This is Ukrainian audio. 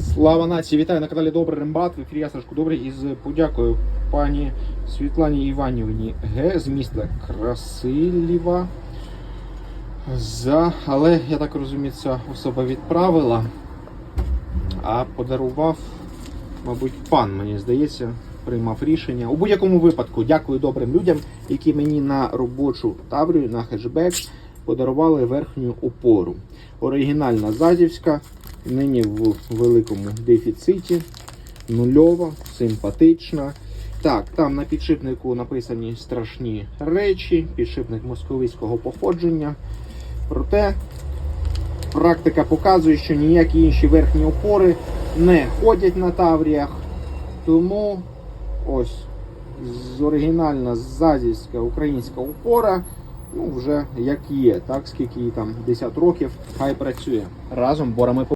Слава нації! Вітаю на каналі Добрий Рембат. В ефірі я Добрий із подякою пані Світлані Іванівні Г з міста Красилєва. За... Але я так розумію, ця особа відправила, а подарував, мабуть, пан, мені здається, приймав рішення. У будь-якому випадку дякую добрим людям, які мені на робочу таврію, на хеджбек подарували верхню опору. Оригінальна Зазівська, нині в великому дефіциті, нульова, симпатична. Так, там на підшипнику написані страшні речі, підшипник московицького походження. Проте практика показує, що ніякі інші верхні опори не ходять на тавріях. Тому ось оригінальна зазівська українська опора. Ну, вже як є, так, скільки їй там 10 років, хай працює. Разом борами